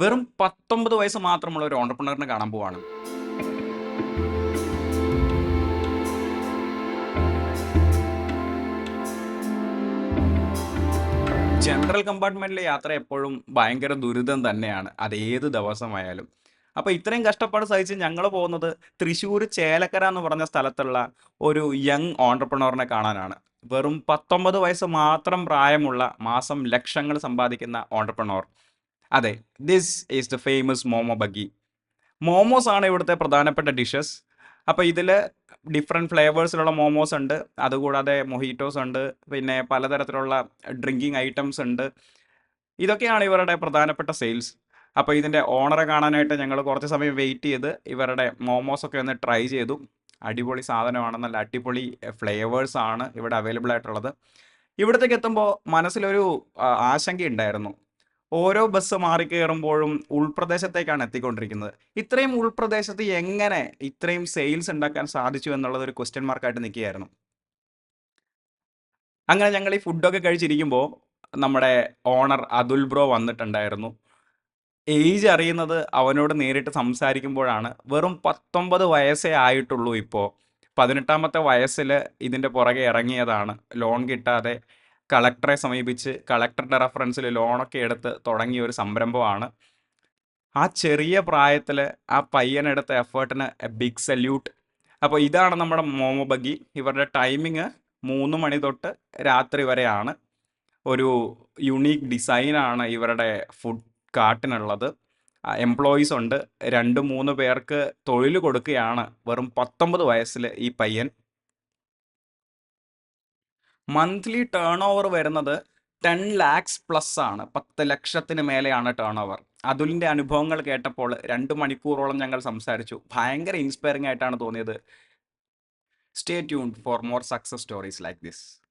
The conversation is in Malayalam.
വെറും പത്തൊമ്പത് വയസ്സ് മാത്രമുള്ള ഒരു ഓണ്ടർപ്രണറിനെ കാണാൻ പോവാണ്. ജനറൽ കമ്പാർട്ട്മെന്റിലെ യാത്ര എപ്പോഴും ഭയങ്കര ദുരിതം തന്നെയാണ്. അത് ഏത് ദിവസമായാലും. അപ്പൊ ഇത്രയും കഷ്ടപ്പാട് സഹിച്ച് ഞങ്ങൾ പോകുന്നത് തൃശ്ശൂർ ചേലക്കര എന്ന് പറഞ്ഞ സ്ഥലത്തുള്ള ഒരു യങ് ഓണ്ടർപ്രണറിനെ കാണാനാണ്. വെറും പത്തൊമ്പത് വയസ്സ് മാത്രം പ്രായമുള്ള മാസം ലക്ഷങ്ങൾ സമ്പാദിക്കുന്ന ഓണ്ടർപ്രണർ അതെ this is the famous momo buggy momos ആണ് ഇവിടുത്തെ പ്രധാനപ്പെട്ട ഡിഷസ് അപ്പോൾ ഇതിൽ ഡിഫറെന്റ് ഫ്ലേവേഴ്സിലുള്ള മോമോസ് ഉണ്ട്. അതുകൂടാതെ മൊഹീറ്റോസ് ഉണ്ട്. പിന്നെ പലതരത്തിലുള്ള ഡ്രിങ്കിങ് ഐറ്റംസ് ഉണ്ട്. ഇതൊക്കെയാണ് ഇവരുടെ പ്രധാനപ്പെട്ട സെയിൽസ് അപ്പോൾ ഇതിന്റെ ഓണറെ കാണാനായിട്ട് ഞങ്ങൾ കുറച്ച് സമയം വെയിറ്റ് ചെയ്ത് ഇവരുടെ മോമോസൊക്കെ ഒന്ന് ട്രൈ ചെയ്തു. അടിപൊളി സാധനമാണ്. നല്ല അടിപൊളി ഫ്ലേവേഴ്സ് ആണ് ഇവിടെ അവൈലബിൾ ആയിട്ടുള്ളത്. ഇവിടത്തേക്ക് എത്തുമ്പോൾ മനസ്സിലൊരു ആശങ്കയുണ്ടായിരുന്നു. ഓരോ ബസ് മാറി കയറുമ്പോഴും ഉൾപ്രദേശത്തേക്കാണ് എത്തിക്കൊണ്ടിരിക്കുന്നത്. ഇത്രയും ഉൾപ്രദേശത്ത് എങ്ങനെ ഇത്രയും സെയിൽസ് ഉണ്ടാക്കാൻ സാധിച്ചു എന്നുള്ളത് ഒരു ക്വസ്റ്റ്യൻ മാർക്കായിട്ട് നിൽക്കുകയായിരുന്നു. അങ്ങനെ ഞങ്ങൾ ഈ ഫുഡൊക്കെ കഴിച്ചിരിക്കുമ്പോൾ നമ്മുടെ ഓണർ അതുൽ ബ്രോ വന്നിട്ടുണ്ടായിരുന്നു. ഏജ് അറിയുന്നത് അവനോട് നേരിട്ട് സംസാരിക്കുമ്പോഴാണ്. വെറും പത്തൊമ്പത് വയസ്സേ ആയിട്ടുള്ളൂ ഇപ്പോൾ പതിനെട്ടാമത്തെ വയസ്സിൽ ഇതിന്റെ പുറകെ ഇറങ്ങിയതാണ്. ലോൺ കിട്ടാതെ കളക്ടറെ സമീപിച്ച് കളക്ടറുടെ റെഫറൻസിൽ ലോണൊക്കെ എടുത്ത് തുടങ്ങിയ ഒരു സംരംഭമാണ്. ആ ചെറിയ പ്രായത്തിൽ ആ പയ്യനെടുത്ത എഫേർട്ടിന് എ ബിഗ് സല്യൂട്ട്. അപ്പോൾ ഇതാണ് നമ്മുടെ മോമോ ബഗ്ഗി ഇവരുടെ ടൈമിങ് മൂന്ന് മണി തൊട്ട് രാത്രി വരെയാണ്. ഒരു യുണീക്ക് ഡിസൈനാണ് ഇവരുടെ ഫുഡ് കാർട്ടിനുള്ളത്. എംപ്ലോയീസ് ഉണ്ട് രണ്ട് മൂന്ന് പേർക്ക് തൊഴിൽ കൊടുക്കുകയാണ്. വെറും പത്തൊമ്പത് വയസ്സിൽ ഈ പയ്യൻ. മന്ത്ലി ടേൺ ഓവർ വരുന്നത് ടെൻ ലാക്സ് പ്ലസ് ആണ്. പത്ത് ലക്ഷത്തിന് മേലെയാണ് ടേൺ ഓവർ അതുലിന്റെ അനുഭവങ്ങൾ കേട്ടപ്പോൾ രണ്ട് മണിക്കൂറോളം ഞങ്ങൾ സംസാരിച്ചു. ഭയങ്കര ഇൻസ്പയറിംഗ് ആയിട്ടാണ് തോന്നിയത്. Stay tune for more success stories like this